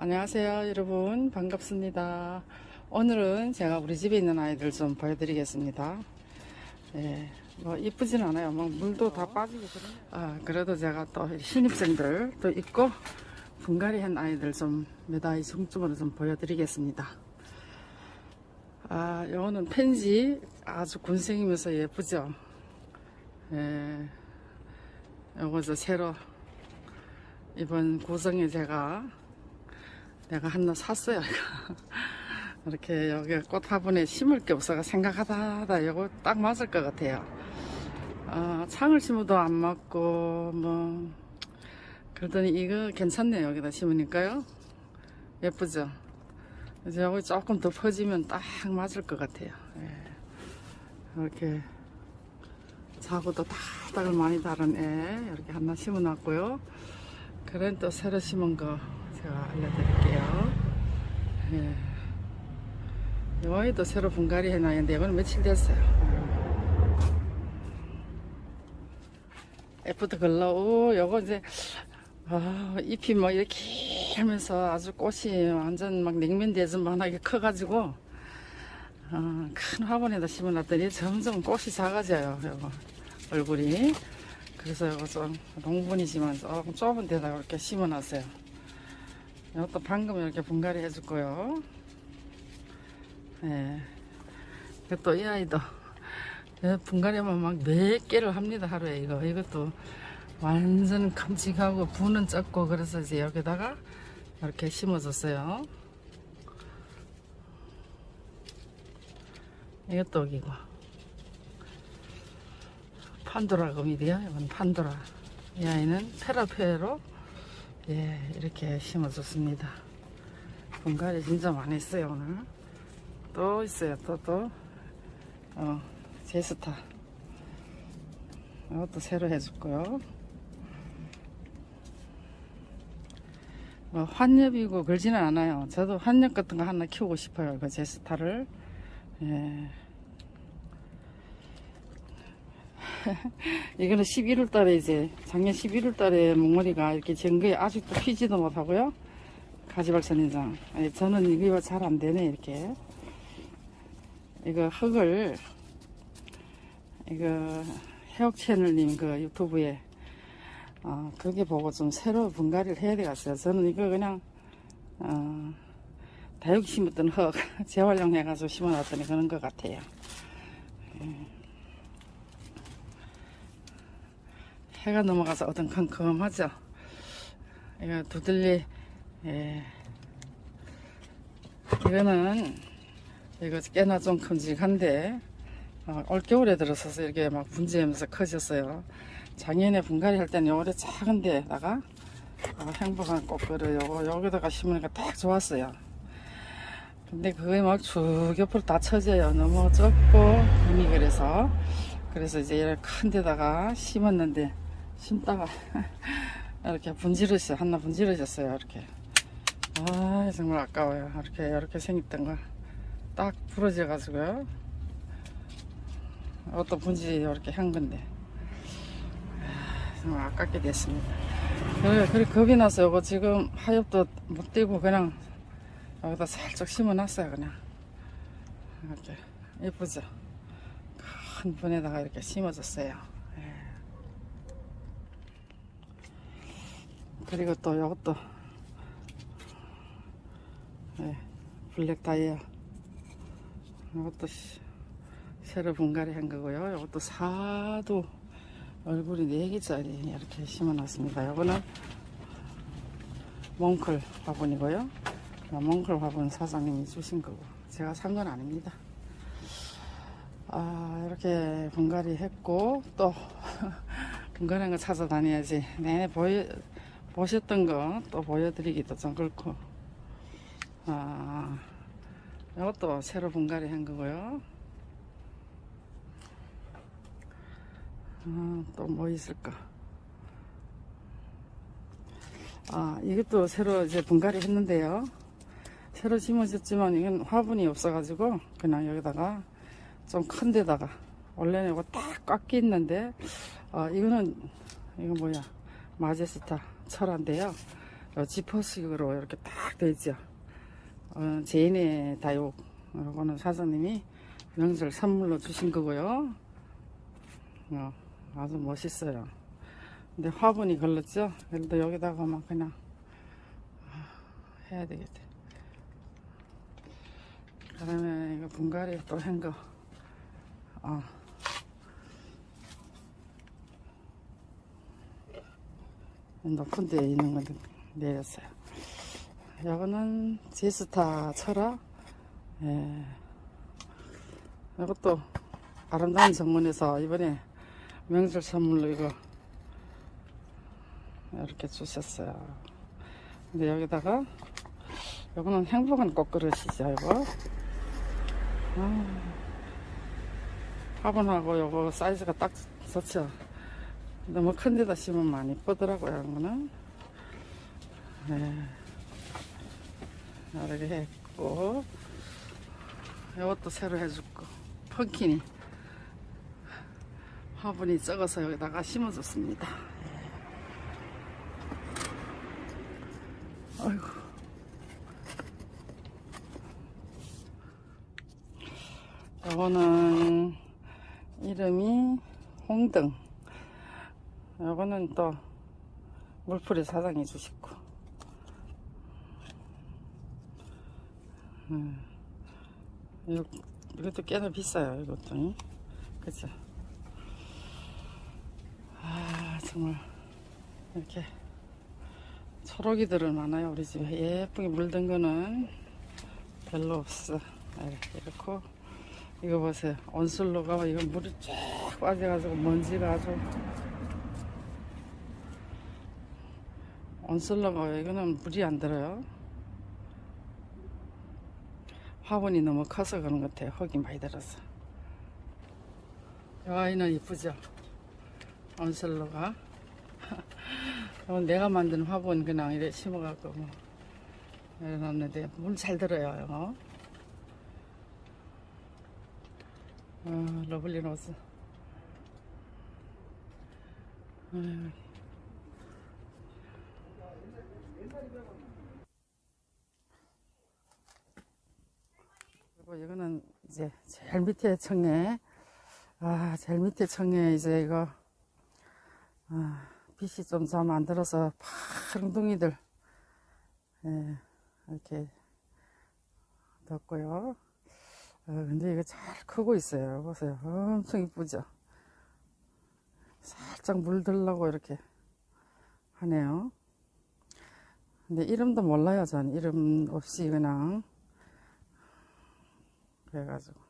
안녕하세요 여러분. 반갑습니다. 오늘은 제가 우리 집에 있는 아이들 좀 보여드리겠습니다. 예, 뭐 이쁘진 않아요. 뭐 물도 다 빠지고 그러네 아, 그래도 제가 또 신입생들 또 있고 분갈이 한 아이들 좀 몇 아이 중점으로 좀 보여드리겠습니다. 아 요거는 펜지 아주 군생이면서 예쁘죠? 예, 요거 저 새로 이번 구성에 제가 내가 하나 샀어요. 이렇게 여기 꽃 화분에 심을 게 없어가 생각하다 하다 이거 딱 맞을 것 같아요. 어, 창을 심어도 안 맞고 뭐 그러더니 이거 괜찮네요. 여기다 심으니까요. 예쁘죠? 이제 여기 조금 더 퍼지면 딱 맞을 것 같아요. 예. 이렇게 자구도 다닥을 많이 다른 애 이렇게 하나 심어놨고요. 그런 또 새로 심은 거 제가 알려드릴게요. 예. 여기도 새로 분갈이 해놨는데 이거는 며칠 됐어요. 애프터 글로우 요거 이제 아, 잎이 뭐 이렇게 하면서 아주 꽃이 완전 막 냉면 대전만하게 커가지고 어, 큰 화분에다 심어놨더니 점점 꽃이 작아져요. 요거 얼굴이 그래서 이거 좀 농분이지만 조금 좁은 데다가 이렇게 심어놨어요. 이것도 방금 이렇게 분갈이 거요. 예. 또이 아이도 예, 분갈이하면 막몇 개를 합니다 하루에 이거 이것도 완전 큼직하고 부는 적고 그래서 이제 여기다가 이렇게 심어줬어요. 이것도 여기고 판도라 금이디요 이건 판도라 이 아이는 페라페로 예, 이렇게 심어줬습니다. 분갈이 진짜 많이 했어요, 오늘. 또 있어요, 또, 또. 어, 제스타. 이것도 새로 해줬고요. 뭐, 환엽이고 그러지는 않아요. 저도 환엽 같은 거 하나 키우고 싶어요, 그 제스타를. 예. 이거는 11월 달에 이제 작년 11월 달에 몽머리가 이렇게 정거에 아직도 피지도 못하고요. 가지박선인장. 아니, 저는 이거 잘 안 되네, 이렇게. 이거 흙을, 이거 해옥 채널님 그 유튜브에, 어, 그게 보고 좀 새로 분갈이를 해야 되겠어요. 저는 이거 그냥, 어, 다육 심었던 흙 재활용해가지고 심어놨더니 그런 것 같아요. 해가 넘어가서 어dun컴컴하죠. 이거 두들리 예. 이거는 이거 꽤나 좀 큼직한데 어, 올겨울에 들어서서 이렇게 막 분지하면서 커졌어요. 작년에 분갈이 할 때는 요래 작은 데다가 어, 행복한 꽃그루 요거 여기다가 심으니까 딱 좋았어요. 근데 그게 막쭉 옆으로 다 쳐져요. 너무 좁고 힘이 그래서 그래서 이제 이렇게 큰 데다가 심었는데 심다가 이렇게 분지르셨어요. 하나 분지르셨어요. 이렇게. 아 정말 아까워요. 이렇게 이렇게 생겼던 거딱 부러져 가지고요. 어떤 분지 이렇게 한 건데 아, 정말 아깝게 됐습니다. 그래, 그래 겁이 나서 요거 지금 하엽도 못 떼고 그냥 여기다 살짝 심어놨어요. 그냥 이렇게 예쁘죠. 큰 분에다가 이렇게 심어줬어요. 예. 그리고 또 이것도 예, 블랙 다이아 이것도 시- 새로 분갈이 한 거고요. 이것도 사도 얼굴이 4개짜리 이렇게 심어놨습니다. 이거는 몽클 화분이고요. 몽클 화분 사장님이 주신 거고 제가 산 건 아닙니다. 아 이렇게 분갈이 했고 또 분갈이 한 거 찾아다녀야지 내내 보여 보셨던 거 또 보여드리기도 좀 그렇고. 아 이것도 새로 분갈이 한 거고요. 아, 또뭐 있을까? 아 이것도 새로 이제 분갈이 했는데요. 새로 심어졌지만 이건 화분이 없어 가지고 그냥 여기다가 좀 큰 데다가 원래는 이거 딱 꽉 끼 있는데 어, 이거는 이거 뭐야? 마제스타 철화인데요 어, 지퍼식으로 이렇게 딱 되죠. 어, 제인의 다육. 이거는 사장님이 명절 선물로 주신 거고요. 어, 아주 멋있어요. 근데 화분이 걸렸죠? 그래도 여기다가 막 그냥 아, 해야 되겠다. 그다음에 이거 분갈이 또 한 거. 어. 높은 데 있는 거 내렸어요. 이거는 제스타 철화. 예. 이것도 아름다운 정문에서 이번에 명절 선물로 이거 이렇게 주셨어요. 근데 여기다가 이거는 행복한 꽃그릇이죠, 이거. 아, 화분하고 요거 사이즈가 딱 좋죠. 너무 큰 데다 심으면 많이 이쁘더라고요, 이거는. 네. 이렇게 했고, 이것도 새로 해줬고, 펑키니. 화분이 적어서 여기다가 심어줬습니다. 아이고. 요거는 이름이 홍등. 요거는 또 물풀이 사장이 주시고. 음. 이것도 꽤나 비싸요, 이것도. 그죠? 아, 정말. 이렇게. 초록이들은 많아요, 우리 집에. 예쁘게 물든 거는 별로 없어. 이렇게, 이렇고. 이거 보세요. 온슬로가 이거 물이 쫙 빠져가지고 먼지가 아주. 온슬로가 이거는 물이 안 들어요. 화분이 너무 커서 그런 것 같아요. 흙이 많이 들어서. 이 아이는 이쁘죠? 온슬로가. 이건 내가 만든 화분 그냥 이래 심어갖고 뭐 해놨는데 물 잘 들어요. 이거. 아, 러블리 로즈. 아유. 그리고 이거는 이제 제일 밑에 청에 아 제일 밑에 청에 이제 이거 아, 빛이 좀 잘 안 들어서 파릉둥이들 예, 이렇게 뒀고요. 어, 근데 이거 잘 크고 있어요. 보세요. 엄청 이쁘죠? 살짝 물들라고 이렇게 하네요. 근데 이름도 몰라요. 전 이름 없이 그냥 그래가지고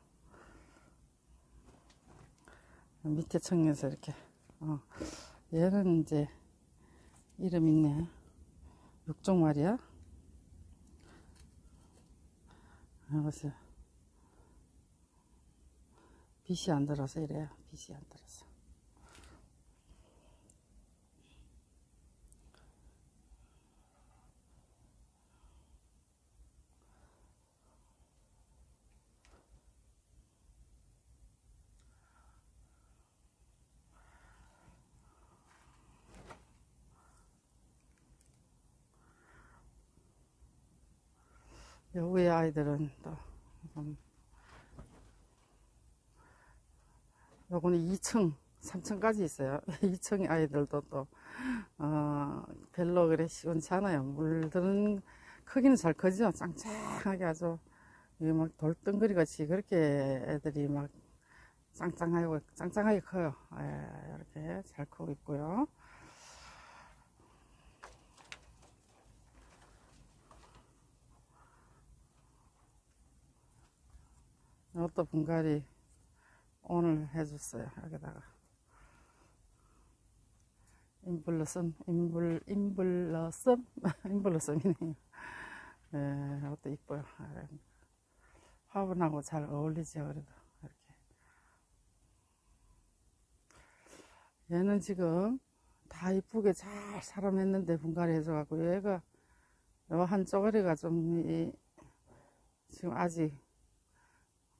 밑에 청에서 이렇게 어, 얘는 이제 이름 있네. 육종 말이야. 아, 보세요. 빛이 안 들어서 이래요. 빛이 안 들어서. 요 위에 아이들은 또 음, 요거는 2층, 3층까지 있어요. 2층 아이들도 또, 어, 별로 그래 시원치 않아요. 물들은 크기는 잘 크죠? 짱짱하게 아주, 막 돌덩거리 같이 그렇게 애들이 막 짱짱하고, 짱짱하게 커요. 예, 이렇게 잘 크고 있고요. 이것도 분갈이 오늘 해줬어요. 여기다가. 인블러썸, 인블, 인블러썸? 인블러썸이네요. 예, 이것도 이뻐요. 예. 화분하고 잘 어울리죠, 그래도. 이렇게. 얘는 지금 다 이쁘게 잘 사람했는데 분갈이 해줘갖고 얘가 요 한 쪼가리가 좀, 이, 지금 아직,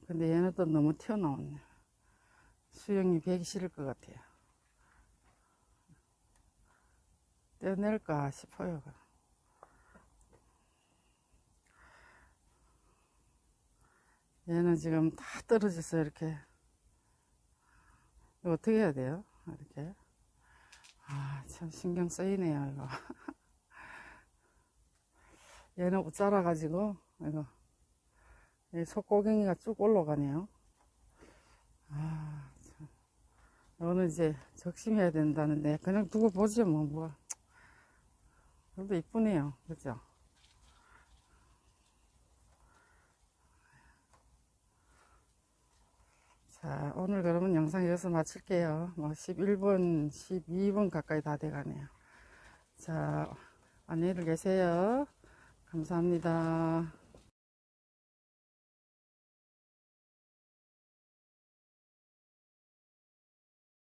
근데 얘는 또 너무 튀어나왔네. 수영이 배기 싫을 것 같아요. 떼낼까 싶어요. 얘는 지금 다 떨어졌어요, 이렇게 이거 어떻게 해야 돼요? 이렇게 아 참 신경 쓰이네요 이거 얘는 옷 자라 가지고 이거 이 속고갱이가 쭉 올라가네요. 아, 참. 이거는 이제 적심해야 된다는데, 그냥 두고 보죠, 뭐, 뭐. 그래도 이쁘네요. 그죠? 자, 오늘 그러면 영상 여기서 마칠게요. 뭐 11분, 12분 가까이 다 돼가네요. 자, 안녕히 계세요. 감사합니다.